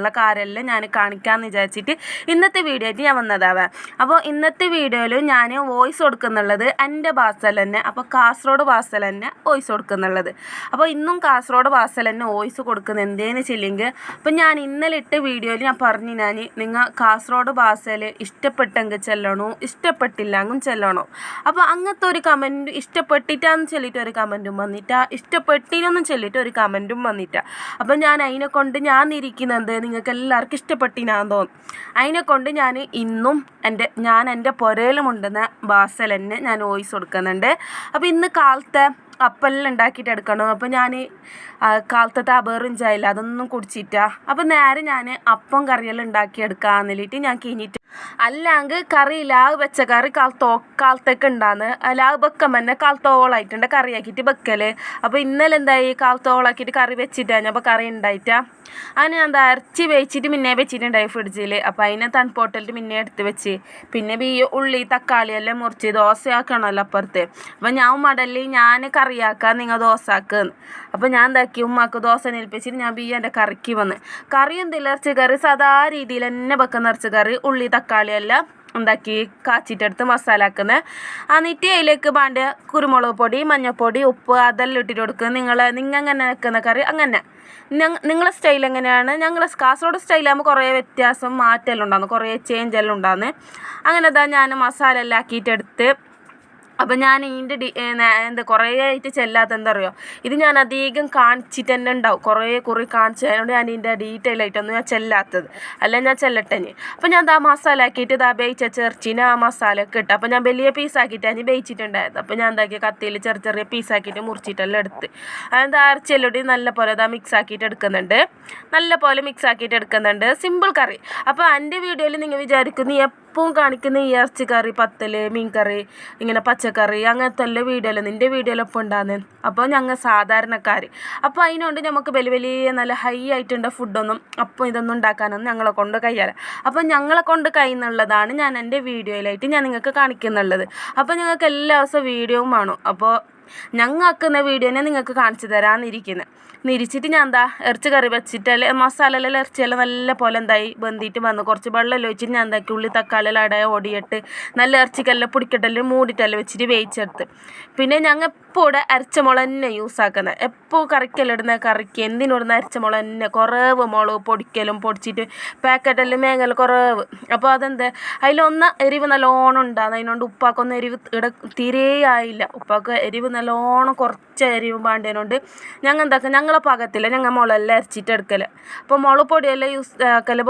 ചെയ്യാനുള്ള കാര്യമെല്ലാം ഞാൻ കാണിക്കാമെന്ന് വിചാരിച്ചിട്ട് ഇന്നത്തെ വീഡിയോ ആയിട്ട് ഞാൻ വന്നതാവാം. അപ്പോൾ ഇന്നത്തെ വീഡിയോയിൽ ഞാൻ വോയിസ് കൊടുക്കുന്നുള്ളത് എന്റെ ഭാഷയിൽ തന്നെ അപ്പോൾ കാസർഗോഡ് ഭാഷയിൽ തന്നെ വോയിസ് കൊടുക്കുന്നുള്ളത്. അപ്പോൾ ഇന്നും കാസർഗോഡ് ഭാഷയിൽ തന്നെ വോയിസ് കൊടുക്കുന്നത് എന്തേന്ന് വെച്ചില്ലെങ്കിൽ അപ്പോൾ ഞാൻ ഇന്നലെ ഇട്ട വീഡിയോയിൽ ഞാൻ പറഞ്ഞു ഞാൻ നിങ്ങൾ കാസർഗോഡ് ഭാഷയിൽ ഇഷ്ടപ്പെട്ടെങ്കിൽ ചെല്ലണോ ഇഷ്ടപ്പെട്ടില്ലെങ്കിൽ ചെല്ലണോ. അപ്പോൾ അങ്ങനത്തെ ഒരു കമന്റ് ഇഷ്ടപ്പെട്ടിട്ടാന്ന് ചൊല്ലിയിട്ട് ഒരു കമന്റും വന്നിട്ടാ ഇഷ്ടപ്പെട്ടിനൊന്നും ചൊല്ലിയിട്ട് ഒരു കമന്റും വന്നിട്ടാ. അപ്പം ഞാൻ അതിനെ കൊണ്ട് ഞാൻ ഇരിക്കുന്നത് നിങ്ങൾക്ക് എല്ലാവർക്കും ഇഷ്ടപ്പെട്ടിനാന്ന് തോന്നും. അതിനെ കൊണ്ട് ഞാൻ ഇന്നും എന്റെ ഞാൻ എന്റെ പുരയിലുമുണ്ടെന്ന ബാസൽ തന്നെ ഞാൻ വോയിസ് കൊടുക്കുന്നുണ്ട്. അപ്പോൾ ഇന്ന് കാലത്തെ അപ്പെല്ലാം ഉണ്ടാക്കിയിട്ട് എടുക്കണം. അപ്പോൾ ഞാൻ കാലത്തത്തെ അബേറും ചായയില്ല അതൊന്നും കുടിച്ചിട്ടാ. അപ്പോൾ നേരെ ഞാൻ അപ്പം കറിയെല്ലാം ഉണ്ടാക്കി എടുക്കാന്ന് ഞാൻ കഴിഞ്ഞിട്ട് അല്ലെങ്കിൽ കറി ലാവ് വെച്ച കറി കാലത്തോ കാലത്തേക്ക് ഉണ്ടാന്ന്. ലാവ് വെക്കം തന്നെ കാലത്തോളായിട്ടുണ്ട് കറിയാക്കിയിട്ട് വെക്കൽ അപ്പോൾ ഇന്നലെ എന്തായി കാലത്തോളാക്കിയിട്ട് കറി വെച്ചിട്ടാണ്. അപ്പോൾ കറി ഉണ്ടായിട്ടാ. അതിന് ഞാൻ എന്താ ഇറച്ചി വേവിച്ചിട്ട് മുന്നേ വെച്ചിട്ടുണ്ടായി ഫ്രിഡ്ജിൽ അപ്പോൾ അതിനെ തൺപോട്ടലിട്ട് മുന്നേ എടുത്ത് വെച്ച്. പിന്നെ ഈ ഉള്ളി തക്കാളി എല്ലാം മുറിച്ച് ദോശയാക്കണമല്ലോ അപ്പുറത്ത്. അപ്പോൾ ഞാൻ ഉമ്മടല്ലി ഞാൻ കറിയാക്കാം നിങ്ങൾ ദോശ അപ്പം അപ്പോൾ ഞാൻ എന്താക്കി ഉമ്മാക്ക് ദോശ നേൽപ്പിച്ചിട്ട് ഞാൻ ബി എന്റെ കറിക്ക് വന്ന്. കറിയും ഇറച്ചി കറി സാധാ രീതിയിൽ തന്നെ വെക്കുന്ന ഇറച്ചി കറി ഉള്ളി തക്കാളി എല്ലാം ഉണ്ടാക്കി കാച്ചിട്ടെടുത്ത് മസാല ആക്കുന്നത് എന്നിട്ട് അതിലേക്ക് വേണ്ട കുരുമുളക് പൊടി മഞ്ഞൾപ്പൊടി ഉപ്പ് അതെല്ലാം ഇട്ടിട്ട് കൊടുക്കുക നിങ്ങൾ നിങ്ങൾ എങ്ങനെ വെക്കുന്ന കറി അങ്ങനെ. നിങ്ങളെ സ്റ്റൈൽ എങ്ങനെയാണ്? ഞങ്ങളെ കാസർഗോഡ് സ്റ്റൈലാകുമ്പോൾ കുറേ വ്യത്യാസം മാറ്റമെല്ലാം ഉണ്ടാകുന്നു കുറേ ചേഞ്ച് എല്ലാം ഉണ്ടാകുന്നു അങ്ങനെ ഇതാ ഞാൻ മസാല എല്ലാം ആക്കിയിട്ടെടുത്ത് അപ്പം ഞാൻ ഇതിന്റെ ഡി എന്താ കുറേ ആയിട്ട് ചെല്ലാത്ത എന്താ പറയുക ഇത് ഞാൻ അധികം കാണിച്ചിട്ട് തന്നെ ഉണ്ടാവും കുറേ കുറേ കാണിച്ചു അതുകൊണ്ട് ഞാൻ ഇതിന്റെ ഡീറ്റെയിൽ ആയിട്ടൊന്നും ഞാൻ ചെല്ലാത്തത്. അല്ല ഞാൻ ചെല്ലട്ടെ അപ്പം ഞാൻ ആ മസാല ആക്കിയിട്ട് ഇതാ ബേയിച്ച ചെറിച്ചിന് ആ മസാല ഒക്കെ ഇട്ട്. അപ്പം ഞാൻ വലിയ പീസാക്കിയിട്ട് അതിന് ബേയിച്ചിട്ടുണ്ടായത് അപ്പം ഞാൻ എന്താക്കി? കത്തിയിൽ ചെറിയ ചെറിയ പീസാക്കിയിട്ട് മുറിച്ചിട്ടെല്ലാം എടുത്ത്. അതെന്താ അരച്ചെല്ലോടി നല്ല പോലെ ഇതാ മിക്സ് ആക്കിയിട്ട് എടുക്കുന്നുണ്ട്. നല്ല പോലെ മിക്സ് ആക്കിയിട്ട് എടുക്കുന്നുണ്ട്. Simple curry. അപ്പോൾ എന്റെ വീഡിയോയിൽ നിങ്ങൾ വിചാരിക്കുന്നു എപ്പോഴും കാണിക്കുന്ന ഈ ഇറച്ചി കറി പത്തൽ മീൻകറി ഇങ്ങനെ പച്ചക്കറി അങ്ങനത്തെ എല്ലാ വീഡിയോയിലും നിന്റെ വീഡിയോയിലൊപ്പം ഉണ്ടാകുന്നത് അപ്പോൾ ഞങ്ങൾ സാധാരണക്കാർ അപ്പോൾ അതിനുകൊണ്ട് നമുക്ക് വലിയ വലിയ നല്ല ഹൈ ആയിട്ടുള്ള ഫുഡൊന്നും. അപ്പം ഇതൊന്നും ഉണ്ടാക്കാനൊന്നും ഞങ്ങളെ കൊണ്ട് കഴിയാല അപ്പോൾ ഞങ്ങളെ കൊണ്ട് കഴിയുന്നുള്ളതാണ് ഞാൻ എന്റെ വീഡിയോയിലായിട്ട് ഞാൻ നിങ്ങൾക്ക് കാണിക്കുന്നുള്ളത്. അപ്പോൾ ഞങ്ങൾക്ക് എല്ലാ ദിവസവും വീഡിയോയും വേണം. അപ്പോൾ ഞങ്ങൾ ആക്കുന്ന വീഡിയോനെ നിങ്ങൾക്ക് കാണിച്ചു തരാമെന്നിരിക്കുന്നത് നിരിച്ചിട്ട് ഞാൻ എന്താ ഇറച്ചി കറി വെച്ചിട്ടല്ലേ മസാലയെല്ലാം ഇറച്ചിയെല്ലാം നല്ല പോലെ എന്തായി ബന്ധിയിട്ട് വന്ന്. കുറച്ച് വെള്ളം ഒഴിച്ചിട്ട് ഞാൻ എന്താക്കി ഉള്ളി തക്കാളി എല്ലാം അടയ ഓടിയിട്ട് നല്ല ഇറച്ചിക്കെല്ലാം പൊടിക്കട്ടെല്ലാം മൂടിയിട്ടെല്ലാം വെച്ചിട്ട് വേവിച്ചെടുത്ത്. പിന്നെ ഞങ്ങൾ എപ്പോൾ ഇവിടെ അരച്ച മുളക് തന്നെ യൂസ് ആക്കുന്നത് എപ്പോൾ കറിക്കെല്ലാം ഇടുന്ന കറിക്ക്? എന്തിനിടുന്ന അരച്ച മുളക് തന്നെ? കുറവ് മുളക് പൊടിക്കലും പൊടിച്ചിട്ട് പാക്കറ്റെല്ലാം മേങ്ങൽ കുറവ്. അപ്പോൾ അതെന്ത്? അതിലൊന്ന് എരിവ് നല്ലോണം ഉണ്ടാകുന്നത് അതിനോണ്ട് ഉപ്പാക്കൊന്നും എരിവ് ഇട തീരെ ആയില്ല. ഉപ്പാക്ക് എരിവ് നല്ലോണം കുറച്ച് അരിയും പാണ്ടേനുണ്ട് ഞങ്ങൾ എന്താക്കുക ഞങ്ങളെ പാകത്തില്ല ഞങ്ങൾ മുളെല്ലാം അരച്ചിട്ട് എടുക്കൽ അപ്പോൾ മുളക് പൊടിയെല്ലാം യൂസ് ആക്കൽ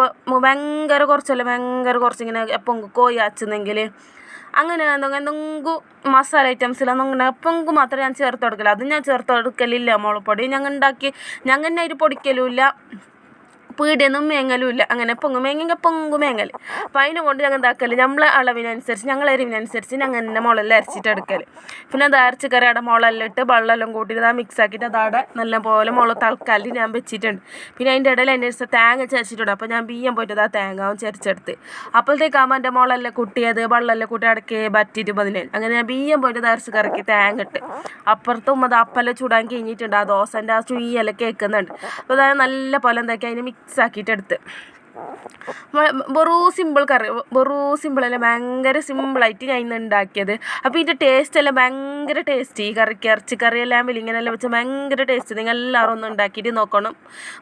ഭയങ്കര കുറച്ചല്ല ഭയങ്കര കുറച്ചിങ്ങനെ എപ്പം കോഴി അച്ചുന്നെങ്കിൽ അങ്ങനെ എന്തെങ്കിലും മസാല ഐറ്റംസിലൊന്നും അങ്ങനെ എപ്പം മാത്രമേ ഞാൻ ചേർത്ത് കൊടുക്കല. അത് ഞാൻ ചേർത്ത് കൊടുക്കലില്ല മുളക് പൊടി. ഞങ്ങൾ ഉണ്ടാക്കി ഞങ്ങൾ തന്നെ അതിൽ പൊടിക്കലുമില്ല പീടിയൊന്നും മേങ്ങലുമില്ല അങ്ങനെ പൊങ്ങും. മേങ്ങെങ്കിൽ പൊങ്ങും മേങ്ങൽ അപ്പം അതിനെ കൊണ്ട് ഞങ്ങൾ എന്താക്കൽ നമ്മളെ അളവിനനുസരിച്ച് ഞങ്ങളെ എരിവിനനുസരിച്ച് ഞങ്ങൾ തന്നെ മുളെല്ലാം അരച്ചിട്ട് എടുക്കൽ പിന്നെ അത് അരച്ച് കറിയുടെ മുളെല്ലാം ഇട്ട് വെള്ളമെല്ലാം കൂട്ടിയിട്ട് അത് മിക്സ് അതവിടെ നല്ല പോലെ മുള തൽക്കാലം ഞാൻ വെച്ചിട്ടുണ്ട്. പിന്നെ അതിന്റെ ഇടയിൽ അതിന്റെ അടുത്ത് തേങ്ങ ചരച്ചിട്ടുണ്ട് അപ്പോൾ ഞാൻ ബിയ്യം പോയിട്ട് ആ തേങ്ങാവും ചരച്ചെടുത്ത് അപ്പോഴത്തേക്കാകുമ്പോൾ എന്റെ മുളെല്ലാം കുട്ടിയത് വെള്ളമെല്ലാം കൂട്ടി അടക്കി പറ്റിയിട്ട് പതിനേഴ്. അങ്ങനെ ഞാൻ ബിയ്യം പോയിട്ട് അരച്ച് കറക്കി തേങ്ങ ഇട്ട്. അപ്പുറത്തും അത് അപ്പല ചൂടാൻ കഴിഞ്ഞിട്ടുണ്ട്. ആ ദോശന്റെ ആ ചുയ്യെല്ലാം കേൾക്കുന്നുണ്ട്. അപ്പോൾ അതായത് നല്ല പോലെ എന്താക്കി? അതിന് മിക്സ് ആക്കിയിട്ട് എടുത്ത് വെറൂ സിമ്പിൾ കറി വെറൂ സിമ്പിളല്ല ഭയങ്കര സിമ്പിളായിട്ട് ഞാൻ ഇന്ന് ഉണ്ടാക്കിയത് അപ്പോൾ ഇതിന്റെ ടേസ്റ്റ് എല്ലാം ഭയങ്കര ടേസ്റ്റ് ഈ കറിക്ക് ഇറച്ചി കറിയെല്ലാം ഇങ്ങനെയെല്ലാം വെച്ചാൽ ഭയങ്കര ടേസ്റ്റ് നിങ്ങൾ എല്ലാവരും ഒന്ന് ഉണ്ടാക്കിയിട്ട് നോക്കണം.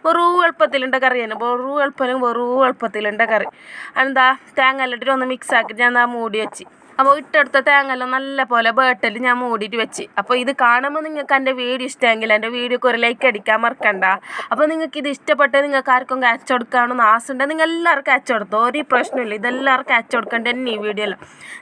വെറൂ എളുപ്പത്തിലുണ്ട കറി തന്നെ. വെറൂ എളുപ്പം വെറൂ എളുപ്പത്തിലുണ്ട കറി. എന്താ തേങ്ങ എല്ലാം ഒന്ന് മിക്സ് ആക്കിയിട്ട് ഞാൻ ആ മൂടി വെച്ച്. അപ്പോൾ ഇട്ടെടുത്ത തേങ്ങയെല്ലാം നല്ല പോലെ ബേട്ടൽ ഞാൻ മൂടിയിട്ട് വെച്ച്. അപ്പോൾ ഇത് കാണുമ്പോൾ നിങ്ങൾക്ക് എന്റെ വീഡിയോ ഇഷ്ടമെങ്കിൽ എന്റെ വീഡിയോക്ക് ഒരു ലൈക്ക് അടിക്കാൻ മറക്കണ്ട. അപ്പോൾ നിങ്ങൾക്ക് ഇത് ഇഷ്ടപ്പെട്ട് നിങ്ങൾക്ക് ആർക്കും കാച്ച് കൊടുക്കാണെന്ന് ആസുണ്ട് നിങ്ങൾ എല്ലാവർക്കും ക്യാച്ച് കൊടുത്തോ? ഒരു പ്രശ്നമില്ല ഇതെല്ലാവർക്കും ക്യാച്ച് കൊടുക്കേണ്ട തന്നെ ഈ വീഡിയോ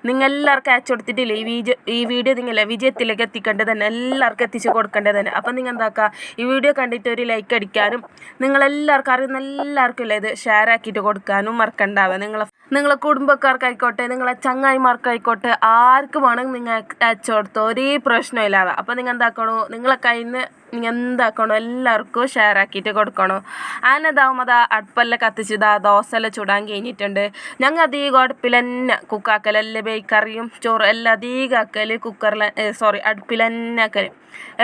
നിങ്ങൾ എല്ലാവർക്കും ക്യാച്ച് കൊടുത്തിട്ടില്ല ഈ വീഡിയോ? ഈ വീഡിയോ നിങ്ങളെ വിജയത്തിലേക്ക് എത്തിക്കേണ്ടത് തന്നെ എല്ലാവർക്കും എത്തിച്ച് കൊടുക്കേണ്ടത് തന്നെ. അപ്പോൾ നിങ്ങൾ എന്താക്കുക ഈ വീഡിയോ കണ്ടിട്ട് ഒരു ലൈക്ക് അടിക്കാനും നിങ്ങളെല്ലാവർക്കും അറിയുന്ന എല്ലാവർക്കും ഇത് ഷെയർ ആക്കിയിട്ട് കൊടുക്കാനും മറക്കണ്ടാവുക നിങ്ങളെ നിങ്ങളെ കുടുംബക്കാർക്കായിക്കോട്ടെ നിങ്ങളെ ചങ്ങായിമാർക്കായിക്കോട്ടെ ആർക്ക് വേണമെങ്കിൽ നിങ്ങൾ അയച്ചു കൊടുത്തോ ഒരേ പ്രശ്നമില്ലാതെ. അപ്പോൾ നിങ്ങൾ എന്താക്കണോ നിങ്ങളെ കയ്യിൽ നിന്ന് നിങ്ങൾ എന്താക്കണോ എല്ലാവർക്കും ഷെയർ ആക്കിയിട്ട് കൊടുക്കണോ? ഇതാവും അതാ അടുപ്പെല്ലാം കത്തിച്ചിതാ ദോശയെല്ലാം ചുടാൻ കഴിഞ്ഞിട്ടുണ്ട്. ഞങ്ങൾ അധികം അടുപ്പിൽ തന്നെ കുക്കാക്കലെല്ലാം ബേക്കറിയും ചോറ് എല്ലാം അധികം ആക്കൽ കുക്കറിൽ സോറി അടുപ്പിൽ തന്നെ ആക്കൽ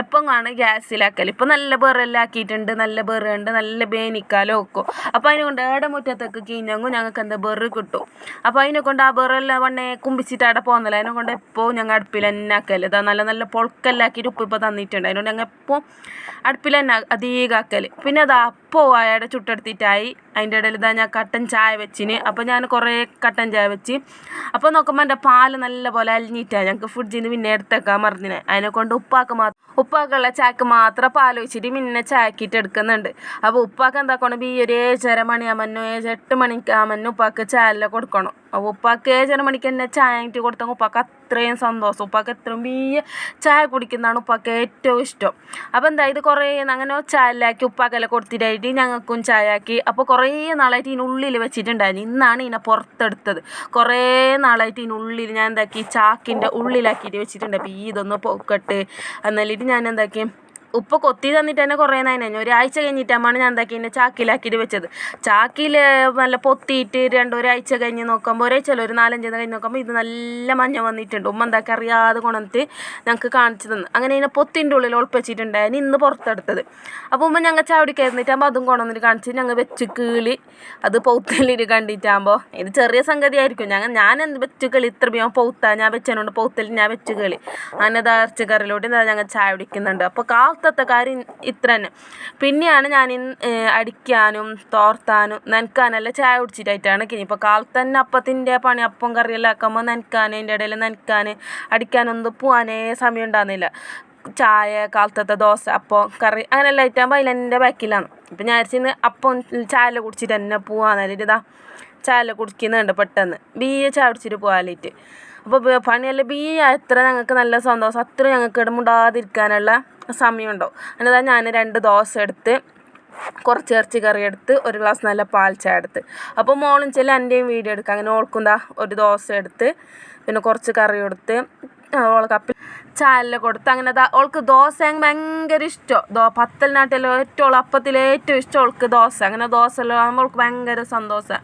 എപ്പം കാണും ഗ്യാസിലാക്കൽ ഇപ്പം നല്ല ബെറെല്ലാം ആക്കിയിട്ടുണ്ട് നല്ല ബെറുണ്ട് നല്ല ബേനിക്കാലോ വെക്കും അപ്പോൾ അതിനെ കൊണ്ട് ഏടെ മുറ്റത്തൊക്കെ കീഞ്ഞങ്ങും ഞങ്ങൾക്ക് എന്താ ബെറ് കിട്ടും. അപ്പോൾ അതിനെ കൊണ്ട് ആ ബെറെല്ലാം വണ്ണേ കുമ്പിച്ചിട്ട് അവിടെ പോകുന്നില്ല അതിനെ കൊണ്ട് എപ്പോൾ ഞങ്ങൾ അടുപ്പിൽ തന്നെ ആക്കൽ ഇതാ നല്ല നല്ല പൊളക്കെല്ലാം ആക്കിയിട്ട് ഉപ്പ് ഇപ്പോൾ തന്നിട്ടുണ്ട്. അതിനോട് ഞങ്ങൾ എപ്പോൾ അടുപ്പിൽ തന്നെ അധികം ആക്കൽ പിന്നെ അത് അപ്പോൾ അയാടെ ചുട്ടെടുത്തിട്ടായി അതിന്റെ ഇടയിൽ ഇതാ ഞാൻ കട്ടൻ ചായ വെച്ചിന്. അപ്പോൾ ഞാൻ കുറേ കട്ടൻ ചായ വെച്ച്. അപ്പോൾ നോക്കുമ്പോൾ എന്റെ പാൽ നല്ല പോലെ അലിഞ്ഞിട്ടാണ് ഞങ്ങൾക്ക് ഫ്രിഡ്ജിൽ നിന്ന് പിന്നെ എടുത്തേക്കാൻ മറന്നിനെ അതിനെ കൊണ്ട് ഉപ്പാക്ക് മാത്രം ഉപ്പാക്കുള്ള ചായക്ക് മാത്രം പാൽ വെച്ചിട്ട് പിന്നെ ചായക്കിട്ട് എടുക്കുന്നുണ്ട്. അപ്പോൾ ഉപ്പാക്ക് എന്താക്കണം ഈ ഒരു ഏഴര മണിയാകുമ്പോൾ ഏഴ് എട്ട് മണിക്കാകുമ്പോൾ ഉപ്പാക്ക് ചായ കൊടുക്കണം. അപ്പോൾ ഉപ്പാക്ക് ഏഴര മണിക്ക് തന്നെ ചായ ഇട്ട് കൊടുത്തെങ്കിൽ ഉപ്പാക്ക് അത്രയും സന്തോഷം. ഉപ്പാക്ക് എത്രയും വലിയ ചായ കുടിക്കുന്നതാണ് ഉപ്പാക്ക് ഏറ്റവും ഇഷ്ടം. അപ്പോൾ എന്താ ഇത് കുറേ അങ്ങനെ ചായലാക്കി ഉപ്പാക്കെല്ലാം കൊടുത്തിട്ടായിട്ട് ഞങ്ങൾക്കും ചായ ആക്കി അപ്പോൾ കുറേ നാളായിട്ട് ഇതിനുള്ളിൽ വെച്ചിട്ടുണ്ടായിരുന്നു. ഇന്നാണ് ഇതിനെ പുറത്തെടുത്തത്. കുറേ നാളായിട്ട് ഇതിനുള്ളിൽ ഞാൻ എന്താക്കി ചാക്കിന്റെ ഉള്ളിലാക്കിയിട്ട് വെച്ചിട്ടുണ്ട്. അപ്പോൾ ഈ ഇതൊന്ന് പൊക്കട്ട്. എന്നാലിട്ട് ഞാൻ എന്താക്കി ഉപ്പ് കൊത്തി തന്നിട്ട് തന്നെ കുറേ നേരം ഒരാഴ്ച കഴിഞ്ഞിട്ടാണ് ഞാൻ എന്താക്കി എന്നെ ചാക്കിലാക്കിയിട്ട് വെച്ചത്. ചാക്കിൽ നല്ല പൊത്തിയിട്ട് രണ്ട് ഒരാഴ്ച കഴിഞ്ഞ് നോക്കുമ്പോൾ ഒരാഴ്ച ഒരു നാലഞ്ച് കഴിഞ്ഞ് നോക്കുമ്പോൾ ഇത് നല്ല മഞ്ഞ വന്നിട്ടുണ്ട്. ഉമ്മ എന്താക്കി അറിയാതെ കൊണ്ടുവന്നിട്ട് ഞങ്ങൾക്ക് കാണിച്ചു തന്നു. അങ്ങനെ ഇതിനെ പൊത്തിന്റെ ഉള്ളിൽ ഒളിപ്പിച്ചിട്ടുണ്ടായിരുന്നു ഇന്ന് പുറത്തെടുത്തത്. അപ്പോൾ ഉമ്മ ഞങ്ങൾ ചാവടിക്കായിരുന്നിട്ടാകുമ്പോൾ അതും കൊണ്ടുവന്നിട്ട് കാണിച്ച് ഞങ്ങൾ വെച്ച് കീളി. അത് പൗത്തലിട്ട് കണ്ടിട്ടാകുമ്പോൾ ഇത് ചെറിയ സംഗതി ആയിരിക്കും ഞങ്ങൾ ഞാൻ എന്ത് വെച്ച് കളി? ഇത്ര ബിയാൻ പൗത്ത. ഞാൻ വെച്ചതിനോണ്ട് പൗത്തൽ ഞാൻ വെച്ച് കളി. അങ്ങനെ ഇതാ ഞങ്ങൾ ചായ കുടിക്കുന്നുണ്ട്. അപ്പോൾ കാലത്തത്തെ കാര്യം ഇത്ര തന്നെ പിന്നെയാണ് ഞാൻ അടിക്കാനും തോർത്താനും നനക്കാനെല്ലാം ചായ കുടിച്ചിട്ടായിട്ടാണ് ഇനി ഇപ്പോൾ കാൽ തന്നെ അപ്പത്തിന്റെ പണി അപ്പം കറിയെല്ലാം ആക്കുമ്പോൾ നനക്കാൻ അതിന്റെ ഇടയിൽ നനക്കാൻ അടിക്കാനൊന്നും പോകാനേ സമയം ഉണ്ടാകുന്നില്ല ചായ കാലത്തത്തെ ദോശ അപ്പം കറി അങ്ങനെല്ലാം ആയിട്ടാകുമ്പോൾ അതിലെന്റെ ബാക്കിലാണ്. ഇപ്പം ഞാൻ വിചാരിച്ചിന്ന് അപ്പം ചായ കുടിച്ചിട്ട് തന്നെ പോകാനായിട്ട് ഇതാ ചായ കുടിക്കുന്നുണ്ട് പെട്ടെന്ന്. ബിയെ ചായ കുടിച്ചിട്ട് പോകാനായിട്ട് അപ്പോൾ പണിയല്ല ബി എത്ര ഞങ്ങൾക്ക് നല്ല സന്തോഷം അത്ര ഞങ്ങൾക്ക് ഇടമുണ്ടാതിരിക്കാനുള്ള സമയമുണ്ടാവും. എന്നതാ ഞാൻ രണ്ട് ദോശ എടുത്ത് കുറച്ച് ഇറച്ചി കറി എടുത്ത് ഒരു ഗ്ലാസ് നല്ല പാൽ ചായ എടുത്ത്. അപ്പോൾ മോളും ചില എന്റെയും വീഡിയോ എടുക്കുക അങ്ങനെ ഓൾക്കും ഒരു ദോശ എടുത്ത് പിന്നെ കുറച്ച് കറി കൊടുത്ത് ഓളെ കപ്പിൽ ചായയെല്ലാം കൊടുത്ത് അങ്ങനെ ഓൾക്ക് ദോശ ഭയങ്കര ഇഷ്ടം. ദോ പത്തലിനാട്ടിലും ഏറ്റവും അപ്പത്തിൽ ഏറ്റവും ഇഷ്ടം ഓൾക്ക് ദോശ. അങ്ങനെ ദോശ എല്ലാം ആകുമ്പോൾ ഓൾക്ക് ഭയങ്കര സന്തോഷം.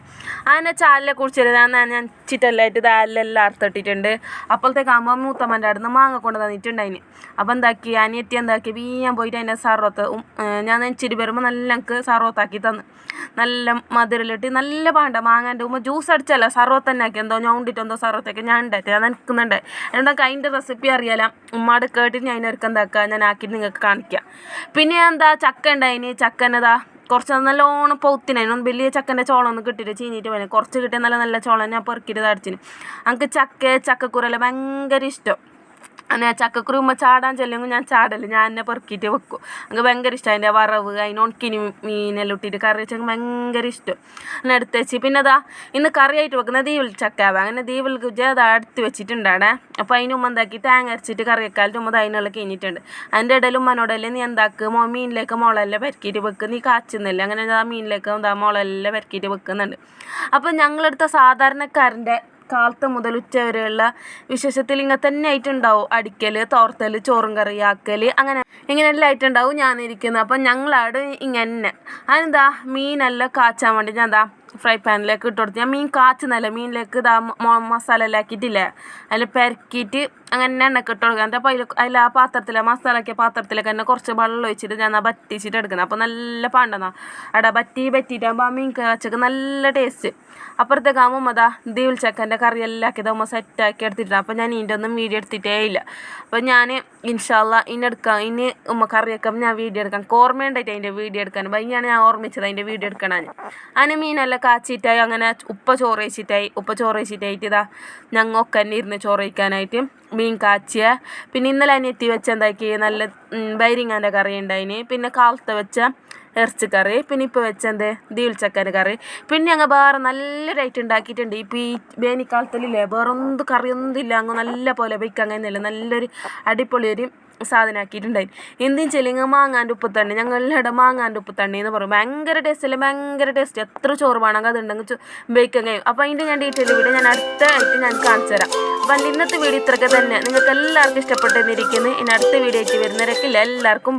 അങ്ങനെ ചായലെ കുറിച്ചിരുന്ന ഞാൻ ഞാൻ ചിറ്റല്ലായിട്ട് ദാലെല്ലാം അറുത്തിട്ടിട്ടുണ്ട്. അപ്പോഴത്തേക്ക് ആകുമ്പോൾ മൂത്തമ്മന്റെ അടുത്ത് മാങ്ങ കൊണ്ട് തന്നിട്ടുണ്ടായിന്. അപ്പം എന്താക്കി? അനിയത്തി എന്താക്കി? വീയാൻ പോയിട്ട് അതിന്റെ സർവത്ത് ഞാൻ നെച്ചിരി വരുമ്പോൾ നല്ല എനിക്ക് സർവത്താക്കി തന്നു. നല്ല മധുരലിട്ട് നല്ല പാണ്ട മാങ്ങാന്റെ ഉമ്മ ജ്യൂസ് അടിച്ചല്ല. സർവത്ത് തന്നെ ആക്കി. എന്തോ ഞാൻ ഉണ്ടിട്ട് എന്തോ ഞാൻ ഉണ്ടായിട്ട് ഞാൻ നിൽക്കുന്നുണ്ട് എന്താ അതിന്റെ റെസിപ്പി അറിയാല? ഉമ്മാട് കേട്ടിട്ട് ഞാൻ അതിനൊരുക്കം എന്താക്കുക ഞാൻ ആക്കിയിട്ട് നിങ്ങൾക്ക് കാണിക്കാം. പിന്നെ എന്താ ചക്ക ഉണ്ടായിന്? ചക്കനതാ കുറച്ച് നല്ലോണം പൊത്തിനായിരുന്നു വലിയ ചക്കന്റെ ചോളമൊന്നും കിട്ടിയിട്ട് ചീഞ്ഞിട്ട് പോയി കുറച്ച് കിട്ടിയ നല്ല നല്ല ചോളം ഞാൻ പെറുക്കിയിട്ട് അടിച്ചിന് എനിക്ക് ചക്ക ചക്കക്കുരല്ല ഭയങ്കര ഇഷ്ടം. അങ്ങനെ ചക്കക്കുറി ഉമ്മ ചാടാൻ ചെല്ലുമ്പോൾ ഞാൻ ചാടൽ. ഞാൻ എന്നെ പെറുക്കിയിട്ട് വെക്കും. എനിക്ക് ഭയങ്കര ഇഷ്ടം അതിന്റെ വറവ് അതിന് ഉണക്കിനി മീനെല്ലാം ഇട്ടിട്ട് കറി വെച്ചാൽ ഭയങ്കര ഇഷ്ടം. അങ്ങനെ എടുത്ത് വെച്ച്. പിന്നെ അതാ ഇന്ന് കറിയായിട്ട് വെക്കുന്ന ദീപിൽ ചക്കാവ അങ്ങനെ ദീപിൽ കുജ അത് അടുത്ത് വെച്ചിട്ടുണ്ടാണേ അപ്പോൾ അതിന് ഉമ്മ എന്താക്കി? തേങ്ങ അരച്ചിട്ട് കറി വെക്കാലിട്ട് ഉമ്മ അതിനുള്ള കഴിഞ്ഞിട്ടുണ്ട് അതിന്റെ ഇടയിൽ ഉമ്മനോടല്ലേ നീ എന്താക്ക്? മോ മീനിലേക്ക് മുളല്ലേ പെരക്കിയിട്ട് വെക്ക്. നീ കാച്ചുന്നില്ല? അങ്ങനെ ആ മീനിലേക്ക് എന്താ മുളല്ലേ പെരക്കിയിട്ട് വെക്കുന്നുണ്ട്. അപ്പോൾ ഞങ്ങളെടുത്ത സാധാരണക്കാരന്റെ കാലത്ത് മുതൽ ഉച്ച വരെയുള്ള വിശേഷത്തിൽ ഇങ്ങനെ തന്നെ ആയിട്ടുണ്ടാവും. അടിക്കൽ തോർത്തൽ ചോറും കറി ആക്കൽ അങ്ങനെ ഇങ്ങനെയെല്ലാം ആയിട്ടുണ്ടാവും ഞാൻ ഇരിക്കുന്നത് അപ്പം ഞങ്ങളവിടെ ഇങ്ങനെ അതെന്താ? മീനെല്ലാം കാച്ചാൻ വേണ്ടി ഞാൻ എന്താ ഫ്രൈ പാനിലേക്ക് ഇട്ട് കൊടുത്ത്. ഞാൻ മീൻ കാച്ചുന്നല്ല മീനിലേക്ക് ഇതാ മസാല ആക്കിയിട്ടില്ലേ? അതിൽ പെരക്കിയിട്ട് അങ്ങനെ എണ്ണക്ക് ഇട്ട് കൊടുക്കുക. എന്നിട്ട് അപ്പോൾ അതിൽ അതിൽ ആ പാത്രത്തിൽ മസാല ആക്കിയ പാത്രത്തിലേക്ക് തന്നെ കുറച്ച് വെള്ളം ഒഴിച്ചിട്ട് ഞാൻ ആ വറ്റിച്ചിട്ട് എടുക്കുന്നത്. അപ്പോൾ നല്ല പാണ്ടെന്നാ അവിടെ വറ്റി വറ്റിയിട്ടാകുമ്പോൾ ആ മീൻ കാച്ചക്ക് നല്ല ടേസ്റ്റ് അപ്പുറത്തേക്ക് ആകുമ്പോൾ അതാ ദീവിൽ ചക്കന്റെ എല്ലാം ആക്കിയത് അമ്മ സെറ്റാക്കി എടുത്തിട്ടുണ്ട് അപ്പോൾ ഞാൻ ഇതിന്റെ ഒന്നും വീഡിയോ എടുത്തിട്ടേ ഇല്ല. അപ്പോൾ ഞാൻ ഇൻഷാല്ല ഇനി എടുക്കാം. ഇനി ഉമ്മ കറിയൊക്കെ ഞാൻ വീഡിയോ എടുക്കാം. ഓർമ്മയുണ്ടായിട്ട് അതിന്റെ വീഡിയോ എടുക്കാൻ. ഭയങ്കര ഞാൻ ഓർമ്മിച്ചത് അതിന്റെ വീഡിയോ എടുക്കണം അതിന് മീനെല്ലാം കാച്ചിട്ടായി അങ്ങനെ ഉപ്പ ചോറ് വെച്ചിട്ടായി ഉപ്പ ചോറ് വെച്ചിട്ടായിട്ട് ഇതാ ഞങ്ങൾക്ക് തന്നെ ഇരുന്ന് ചോറ് വയ്ക്കാനായിട്ട് മീൻ കാച്ചിയ. പിന്നെ ഇന്നലെ അനിയത്തി വെച്ച എന്താക്കി നല്ല ബൈരിങ്ങാന്റെ കറി ഉണ്ടായിന്. പിന്നെ കാലത്ത് വെച്ച ഇറച്ചിക്കറി പിന്നെ ഇപ്പോൾ വെച്ച എന്ത് ദീൽച്ചക്കന്റെ കറി. പിന്നെ ഞങ്ങൾ വേറെ നല്ലൊരായിട്ട് ഉണ്ടാക്കിയിട്ടുണ്ട്. ഇപ്പോൾ ഈ വേനൽക്കാലത്തിലില്ലേ വേറെ ഒന്നും കറിയൊന്നും ഇല്ല. അങ്ങ് നല്ല പോലെ വയ്ക്കാൻ കഴിയുന്നില്ല നല്ലൊരു അടിപൊളി ഒരു സാധനമാക്കിയിട്ടുണ്ടായി. എന്തും ചെല്ലിങ്ങ മാങ്ങാന്റെ ഉപ്പത്തണ്ണി ഞങ്ങളുടെ മാങ്ങാന്റെ ഉപ്പത്തണ്ണി എന്ന് പറയും. ഭയങ്കര ടേസ്റ്റ് അല്ലേ ഭയങ്കര ടേസ്റ്റ് എത്ര ചോറ് വേണമെങ്കിൽ അതുണ്ടെങ്കിൽ ബേക്കാൻ കഴിയും അപ്പോൾ അതിന്റെ ഞാൻ ഡീറ്റെയിൽ വീഡിയോ ഞാൻ അടുത്തായിട്ട് ഞാൻ കാണിച്ചു തരാം. അപ്പം ഇന്നത്തെ വീഡിയോ ഇത്രയൊക്കെ തന്നെ. നിങ്ങൾക്ക് എല്ലാവർക്കും ഇഷ്ടപ്പെട്ടെന്നിരിക്കുന്നു. ഇനി അടുത്ത വീഡിയോ ആയിട്ട് വരുന്നവരൊക്കെ എല്ലാവർക്കും